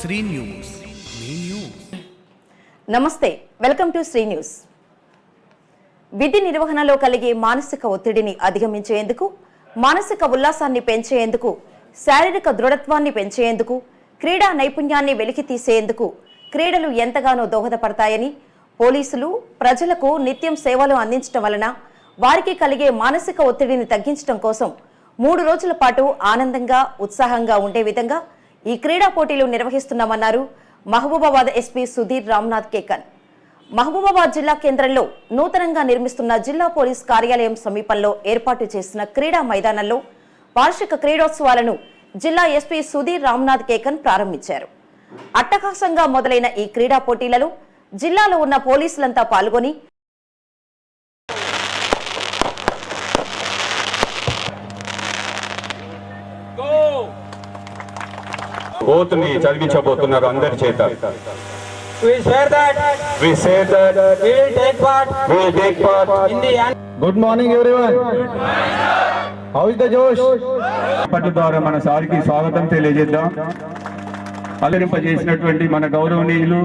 Shri news. మీ news. నమస్తే welcome to Sri news. విధి నిర్వహణలో కలిగే మానసిక ఒత్తిడిని అధిగమించేందుకు మానసిక ఉల్లాసాన్ని పెంచేందుకు శారీరక దృఢత్వాన్ని పెంచేందుకు క్రీడా నైపుణ్యాన్ని వెలికి తీసేందుకు క్రీడలు ఎంతగానో దోహదపడతాయని పోలీసులు ప్రజలకు నిత్యం సేవలు అందించడం వలన వారికి కలిగే మానసిక ఒత్తిడిని తగ్గించడం కోసం మూడు రోజుల పాటు ఆనందంగా ఉత్సాహంగా ఉండే విధంగా ఈ క్రీడా పోటీలు నిర్వహిస్తున్నామన్నారు మహబూబాబాద్ ఎస్పీ సుధీర్ రామ్నాథ్ కేకన్. మహబూబాబాద్ జిల్లా కేంద్రంలో నూతనంగా నిర్మిస్తున్న జిల్లా పోలీస్ కార్యాలయం సమీపంలో ఏర్పాటు చేసిన క్రీడా మైదానంలో వార్షిక క్రీడోత్సవాలను జిల్లా ఎస్పీ సుధీర్ రామ్నాథ్ కేకన్ ప్రారంభించారు. అట్టహాసంగా మొదలైన ఈ క్రీడా పోటీలలో జిల్లాలో ఉన్న పోలీసులంతా పాల్గొని part. In the an- good morning everyone how is the జోష్ పట్టు ద్వారా మన సారికి స్వాగతం తెలియజేద్దాం. అలరింపజేసినటువంటి మన గౌరవనీయులు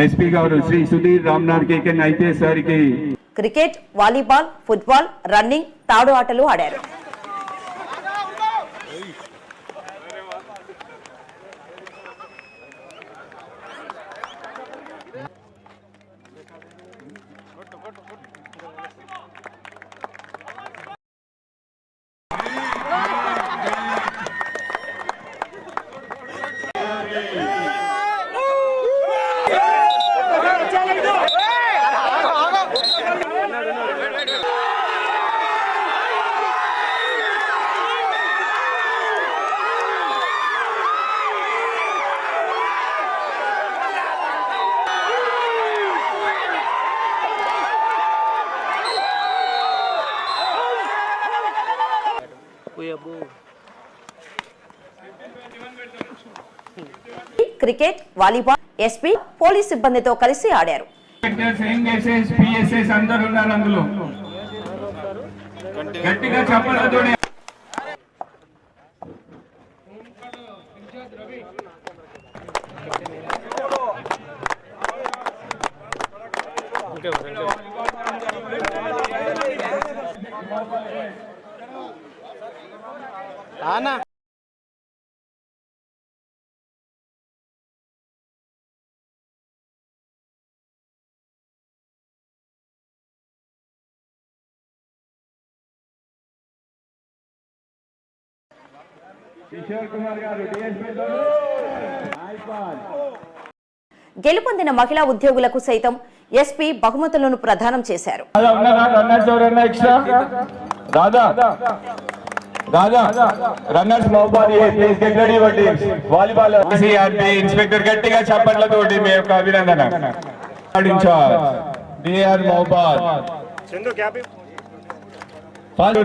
ఎస్పీ గారు శ్రీ సుధీర్ రామ్నాథ్ కేకెన్ ఐపీఎస్ సారికి. క్రికెట్ వాలీబాల్ ఫుట్బాల్ రన్నింగ్ తాడు ఆటలు ఆడారు. క్రికెట్ వాలీబాల్ ఎస్పీ పోలీస్ సిబ్బందితో కలిసి ఆడారు. ఇన్స్పెక్టర్స్ కిషోర్ కుమార్ గారు డిఎస్పీ గెలుపొందిన మహిళా ఉద్యోగులకు సైతం ఎస్పీ బహుమతులను ప్రదానం చేశారు. దాదా ఉన్నారా రన్నర్స్ ఎవరైనా ఎక్స్ట్రా? దాదా దాదా runners Mahabad please get ready బట్టి వాలీబాల్ సిఆర్పి ఇన్స్పెక్టర్ గట్టిగా చప్పట్లతోటి మీ యొక్క అభినందన. డిఆర్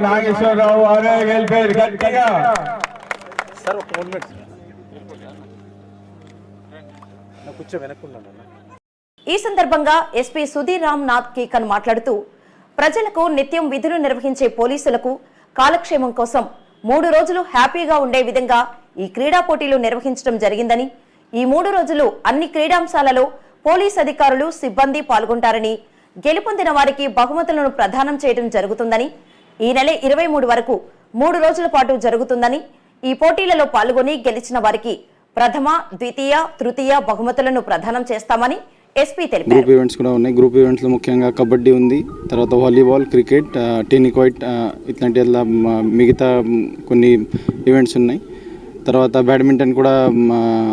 నాగేశ్వరరావు ఆరే గట్టిగా. ఈ సందర్భంగా ఎస్పీ సుధీర్ రామ్ నాథ్ కీకన్ మాట్లాడుతూ ప్రజలకు నిత్యం విధులు నిర్వహించే పోలీసులకు కాలక్షేమం కోసం మూడు రోజులు హ్యాపీగా ఉండే విధంగా ఈ క్రీడా పోటీలు నిర్వహించడం జరిగిందని ఈ మూడు రోజులు అన్ని క్రీడాంశాలలో పోలీస్ అధికారులు సిబ్బంది పాల్గొంటారని గెలుపొందిన వారికి బహుమతులను ప్రదానం చేయడం జరుగుతుందని ఈ నెల ఇరవై మూడు వరకు మూడు రోజుల పాటు జరుగుతుందని ఈ పోటీలలో పాల్గొని గెలిచిన వారికి ప్రథమ ద్వితీయ తృతీయ బహుమతులను ప్రదానం చేస్తామని ఎస్పీ తెలిపారు. గ్రూప్ ఈవెంట్స్ కూడా ఉన్నాయి. గ్రూప్ ఈవెంట్స్లో ముఖ్యంగా కబడ్డీ ఉంది తర్వాత వాలీబాల్ క్రికెట్ ఆ, ఇట్లాంటి మిగతా కొన్ని ఈవెంట్స్ ఉన్నాయి. తర్వాత బ్యాడ్మింటన్ కూడా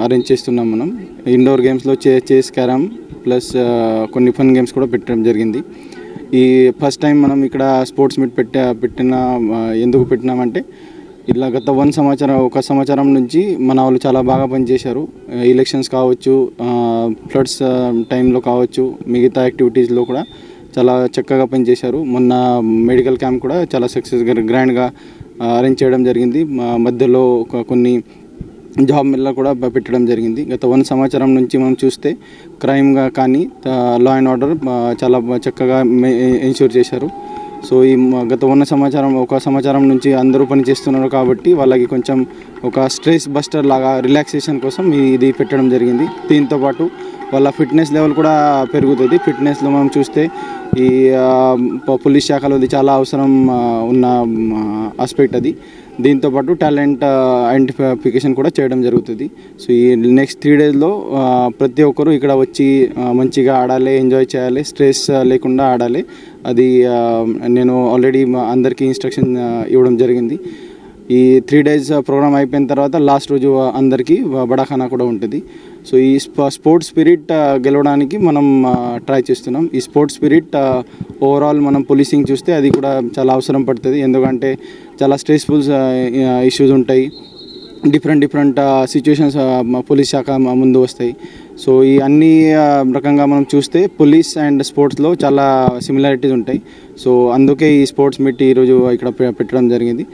అరేంజ్ చేస్తున్నాం మనం. ఇండోర్ గేమ్స్లో చే చేస్ క్యారమ్ ప్లస్ కొన్ని ఫన్ గేమ్స్ కూడా పెట్టడం జరిగింది. ఈ ఫస్ట్ టైం మనం ఇక్కడ స్పోర్ట్స్ మీట్ పెట్టా పెట్టిన ఎందుకు పెట్టినామంటే ఇలా గత వన్ సంవత్సరం ఒక సంవత్సరం నుంచి మన వాళ్ళు చాలా బాగా పనిచేశారు. ఎలక్షన్స్ కావచ్చు ఫ్లడ్స్ టైంలో కావచ్చు మిగతా యాక్టివిటీస్లో కూడా చాలా చక్కగా పనిచేశారు. మొన్న మెడికల్ క్యాంప్ కూడా చాలా సక్సెస్గా గ్రాండ్గా అరేంజ్ చేయడం జరిగింది. మధ్యలో ఒక కొన్ని జాబ్ మిల్లా కూడా పెట్టడం జరిగింది. గత వన్ సంవత్సరం నుంచి మనం చూస్తే క్రైమ్గా కానీ లా అండ్ ఆర్డర్ చాలా చక్కగా ఇన్షూర్ చేశారు. సో ఈ గత ఉన్న సమాచారం ఒక సమాచారం నుంచి అందరూ పని చేస్తున్నారు కాబట్టి వాళ్ళకి కొంచెం ఒక స్ట్రెస్ బస్టర్ లాగా రిలాక్సేషన్ కోసం ఇది పెట్టడం జరిగింది. దీంతో పాటు వాళ్ళ ఫిట్నెస్ లెవెల్ కూడా పెరుగుతుంది. ఫిట్నెస్లో మనం చూస్తే ఈ పోలీస్ శాఖలో ఇది చాలా అవసరం ఉన్న ఆస్పెక్ట్ అది. దీంతో పాటు టాలెంట్ ఐడెంటిఫికేషన్ కూడా చేయడం జరుగుతుంది. సో ఈ నెక్స్ట్ త్రీ డేస్లో ప్రతి ఒక్కరు ఇక్కడ వచ్చి మంచిగా ఆడాలి ఎంజాయ్ చేయాలి స్ట్రెస్ లేకుండా ఆడాలి. అది నేను ఆల్రెడీ అందరికీ ఇన్స్ట్రక్షన్ ఇవ్వడం జరిగింది. ఈ త్రీ డేస్ ప్రోగ్రామ్ అయిపోయిన తర్వాత లాస్ట్ రోజు అందరికీ బడాఖానా కూడా ఉంటుంది. సో ఈ స్పోర్ట్స్ స్పిరిట్ గెలవడానికి మనం ట్రై చేస్తున్నాం. ఈ స్పోర్ట్స్ స్పిరిట్ ఓవరాల్ మనం పోలీసింగ్ చూస్తే అది కూడా చాలా అవసరం పడుతుంది. ఎందుకంటే చాలా స్ట్రెస్ఫుల్ ఇష్యూస్ ఉంటాయి. డిఫరెంట్ డిఫరెంట్ సిచ్యువేషన్స్ పోలీస్ శాఖ ముందు వస్తాయి. సో ఈ అన్ని రకంగా మనం చూస్తే పోలీస్ అండ్ స్పోర్ట్స్లో చాలా సిమిలారిటీస్ ఉంటాయి. సో అందుకే ఈ స్పోర్ట్స్ మీట్ ఈరోజు ఇక్కడ పెట్టడం జరిగింది.